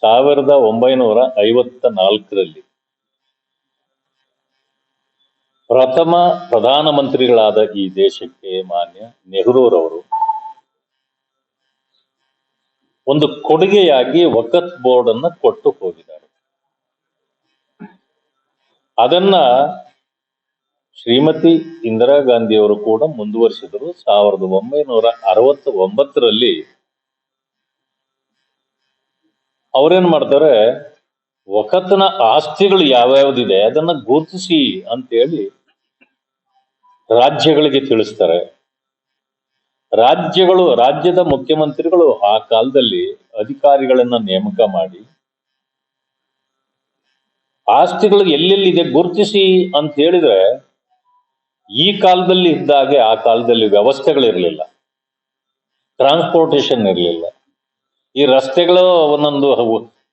ಸಾವಿರದ ಒಂಬೈನೂರ ಐವತ್ತ ನಾಲ್ಕರಲ್ಲಿ ಪ್ರಥಮ ಪ್ರಧಾನಮಂತ್ರಿಗಳಾದ ಈ ದೇಶಕ್ಕೆ ಮಾನ್ಯ ನೆಹರೂರವರು ಒಂದು ಕೊಡುಗೆಯಾಗಿ ವಕತ್ ಬೋರ್ಡ್ ಅನ್ನ ಕೊಟ್ಟು ಹೋಗಿದ್ದಾರೆ. ಅದನ್ನ ಶ್ರೀಮತಿ ಇಂದಿರಾ ಗಾಂಧಿಯವರು ಕೂಡ ಮುಂದುವರಿಸಿದರು. ಸಾವಿರದ ಒಂಬೈನೂರ ಅರವತ್ತ ಒಂಬತ್ತರಲ್ಲಿ ಅವ್ರೇನ್ ಮಾಡ್ತಾರೆ? ವಕತ್ನ ಆಸ್ತಿಗಳು ಯಾವ್ಯಾವ್ದಿದೆ ಅದನ್ನ ಗುರುತಿಸಿ ಅಂತೇಳಿ ರಾಜ್ಯಗಳಿಗೆ ತಿಳಿಸ್ತಾರೆ. ರಾಜ್ಯಗಳು, ರಾಜ್ಯದ ಮುಖ್ಯಮಂತ್ರಿಗಳು ಆ ಕಾಲದಲ್ಲಿ ಅಧಿಕಾರಿಗಳನ್ನ ನೇಮಕ ಮಾಡಿ, ಆಸ್ತಿಗಳು ಎಲ್ಲೆಲ್ಲಿದೆ ಗುರುತಿಸಿ ಅಂತ ಹೇಳಿದ್ರೆ ಈ ಕಾಲದಲ್ಲಿ ಇದ್ದಾಗೆ ಆ ಕಾಲದಲ್ಲಿ ವ್ಯವಸ್ಥೆಗಳಿರಲಿಲ್ಲ. ಟ್ರಾನ್ಸ್ಪೋರ್ಟೇಶನ್ ಇರಲಿಲ್ಲ. ಈ ರಸ್ತೆಗಳು ಒಂದೊಂದು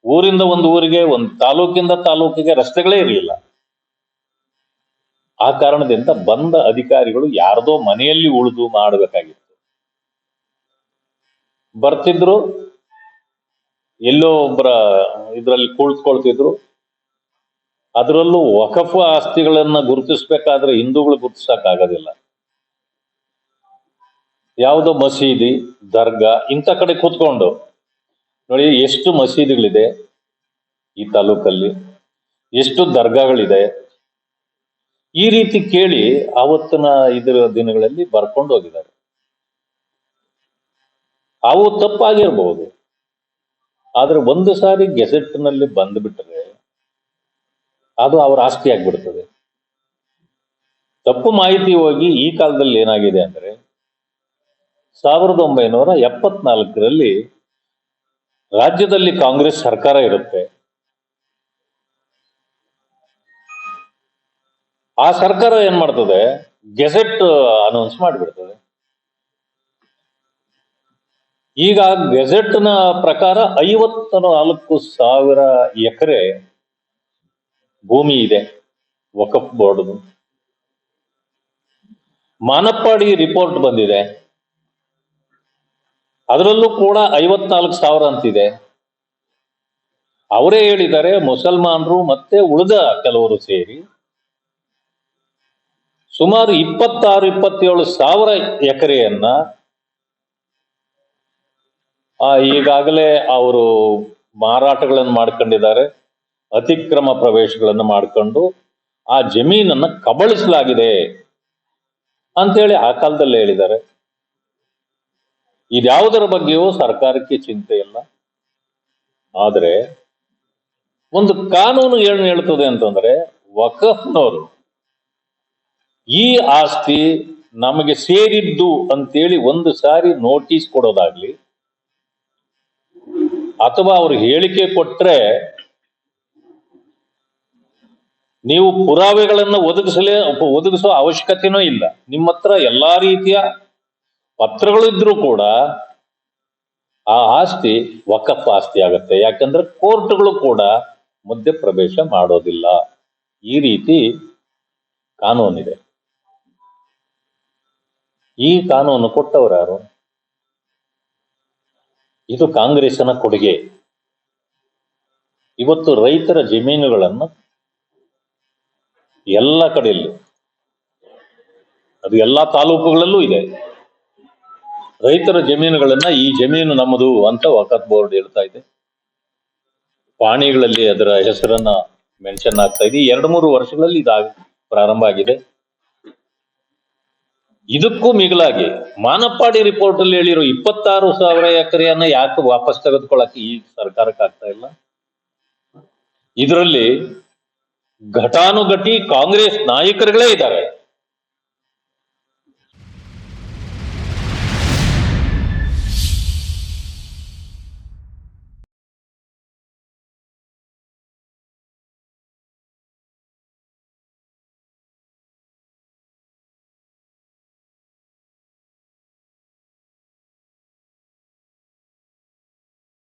ಊರಿಂದ ಒಂದು ಊರಿಗೆ, ಒಂದು ತಾಲೂಕಿಂದ ತಾಲೂಕಿಗೆ ರಸ್ತೆಗಳೇ ಇರಲಿಲ್ಲ. ಆ ಕಾರಣದಿಂದ ಬಂದ ಅಧಿಕಾರಿಗಳು ಯಾರ್ದೋ ಮನೆಯಲ್ಲಿ ಉಳಿದು ಮಾಡಬೇಕಾಗಿತ್ತು. ಬರ್ತಿದ್ರು, ಎಲ್ಲೋ ಒಬ್ಬರ ಇದ್ರಲ್ಲಿ ಕುಳಿತುಕೊಳ್ತಿದ್ರು ಅದರಲ್ಲೂ ವಕಫ ಆಸ್ತಿಗಳನ್ನ ಗುರುತಿಸ್ಬೇಕಾದ್ರೆ ಹಿಂದೂಗಳು ಗುರುತಿಸಕ್ ಆಗೋದಿಲ್ಲ ಯಾವುದೋ ಮಸೀದಿ, ದರ್ಗಾ ಇಂಥ ಕಡೆ ಕೂತ್ಕೊಂಡು ನೋಡಿ, ಎಷ್ಟು ಮಸೀದಿಗಳಿದೆ ಈ ತಾಲೂಕಲ್ಲಿ, ಎಷ್ಟು ದರ್ಗಾಗಳಿದೆ. ಈ ರೀತಿ ಕೇಳಿ ಆವತ್ತಿನ ಇದರ ದಿನಗಳಲ್ಲಿ ಬರ್ಕೊಂಡು ಹೋಗಿದ್ದಾರೆ. ಅವು ತಪ್ಪಾಗಿರ್ಬಹುದು ಆದ್ರೆ ಒಂದು ಸಾರಿ ಗೆಜೆಟ್ನಲ್ಲಿ ಬಂದ್ಬಿಟ್ರೆ ಅದು ಅವರ ಆಸ್ತಿ ಆಗ್ಬಿಡ್ತದೆ. ತಪ್ಪು ಮಾಹಿತಿ ಹೋಗಿ ಈ ಕಾಲದಲ್ಲಿ ಏನಾಗಿದೆ ಅಂದ್ರೆ ಸಾವಿರದ ಒಂಬೈನೂರ ಎಪ್ಪತ್ನಾಲ್ಕರಲ್ಲಿ ರಾಜ್ಯದಲ್ಲಿ ಕಾಂಗ್ರೆಸ್ ಸರ್ಕಾರ ಇರುತ್ತೆ. ಆ ಸರ್ಕಾರ ಏನ್ ಮಾಡ್ತದೆ? ಗೆಜೆಟ್ ಅನೌನ್ಸ್ ಮಾಡಿಬಿಡ್ತದೆ. ಈಗ ಗೆಜೆಟ್ನ ಪ್ರಕಾರ ಐವತ್ತ ನಾಲ್ಕು ಸಾವಿರ ಎಕರೆ ಭೂಮಿ ಇದೆ, ವಕಫ್ ಬೋರ್ಡ್ ಮಾನಪ್ಪಾಡಿ ರಿಪೋರ್ಟ್ ಬಂದಿದೆ. ಅದರಲ್ಲೂ ಕೂಡ ಐವತ್ನಾಲ್ಕು ಸಾವಿರ ಅಂತಿದೆ. ಅವರೇ ಹೇಳಿದ್ದಾರೆ, ಮುಸಲ್ಮಾನರು ಮತ್ತೆ ಉಳಿದ ಕೆಲವರು ಸೇರಿ ಸುಮಾರು ಇಪ್ಪತ್ತಾರು, ಇಪ್ಪತ್ತೇಳು ಸಾವಿರ ಎಕರೆಯನ್ನ ಈಗಾಗಲೇ ಅವರು ಮಾರಾಟಗಳನ್ನು ಮಾಡ್ಕೊಂಡಿದ್ದಾರೆ, ಅತಿಕ್ರಮ ಪ್ರವೇಶಗಳನ್ನು ಮಾಡ್ಕೊಂಡು ಆ ಜಮೀನನ್ನು ಕಬಳಿಸಲಾಗಿದೆ ಅಂತೇಳಿ ಆ ಕಾಲದಲ್ಲಿ ಹೇಳಿದ್ದಾರೆ. ಇದ್ಯಾವುದರ ಬಗ್ಗೆಯೂ ಸರ್ಕಾರಕ್ಕೆ ಚಿಂತೆ ಇಲ್ಲ. ಆದರೆ ಒಂದು ಕಾನೂನು ಏನು ಹೇಳ್ತದೆ ಅಂತಂದ್ರೆ ವಕಫ್ನವರು ಈ ಆಸ್ತಿ ನಮಗೆ ಸೇರಿದ್ದು ಅಂತೇಳಿ ಒಂದು ಸಾರಿ ನೋಟಿಸ್ ಕೊಡೋದಾಗ್ಲಿ ಅಥವಾ ಅವರು ಹೇಳಿಕೆ ಕೊಟ್ರೆ ನೀವು ಪುರಾವೆಗಳನ್ನು ಒದಗಿಸಲೇ ಒದಗಿಸೋ ಅವಶ್ಯಕತೆನೂ ಇಲ್ಲ. ನಿಮ್ಮ ಹತ್ರ ಎಲ್ಲಾ ರೀತಿಯ ಪತ್ರಗಳಿದ್ರೂ ಕೂಡ ಆ ಆಸ್ತಿ ವಕಫ್ ಆಸ್ತಿ ಆಗುತ್ತೆ. ಯಾಕಂದ್ರೆ ಕೋರ್ಟ್ಗಳು ಕೂಡ ಮಧ್ಯ ಪ್ರವೇಶ ಮಾಡೋದಿಲ್ಲ. ಈ ರೀತಿ ಕಾನೂನಿದೆ. ಈ ಕಾನೂನು ಕೊಟ್ಟವರು ಯಾರು? ಇದು ಕಾಂಗ್ರೆಸ್ನ ಕೊಡುಗೆ. ಇವತ್ತು ರೈತರ ಜಮೀನುಗಳನ್ನು ಎಲ್ಲ ಕಡೆಯಲ್ಲೂ, ಅದು ಎಲ್ಲ ತಾಲೂಕುಗಳಲ್ಲೂ ಇದೆ. ರೈತರ ಜಮೀನುಗಳನ್ನ ಈ ಜಮೀನು ನಮ್ಮದು ಅಂತ ವಕತ್ ಬೋರ್ಡ್ ಹೇಳ್ತಾ ಇದೆ. ಪಾಣಿಗಳಲ್ಲಿ ಅದರ ಹೆಸರನ್ನ ಮೆನ್ಷನ್ ಆಗ್ತಾ ಇದೆ. ಎರಡು ಮೂರು ವರ್ಷಗಳಲ್ಲಿ ಇದಾಗ ಪ್ರಾರಂಭ ಆಗಿದೆ. ಇದಕ್ಕೂ ಮಿಗಿಲಾಗಿ ಮಾನಪ್ಪಾಡಿ ರಿಪೋರ್ಟ್ ಅಲ್ಲಿ ಹೇಳಿರೋ ಇಪ್ಪತ್ತಾರು ಸಾವಿರ ಎಕರೆಯನ್ನ ಯಾಕೆ ವಾಪಸ್ ತೆಗೆದುಕೊಳ್ಳಕ್ಕೆ ಈ ಸರ್ಕಾರಕ್ಕೆ ಆಗ್ತಾ ಇಲ್ಲ? ಇದರಲ್ಲಿ ಘಟಾನುಘಟಿ ಕಾಂಗ್ರೆಸ್ ನಾಯಕರುಗಳೇ ಇದ್ದಾರೆ.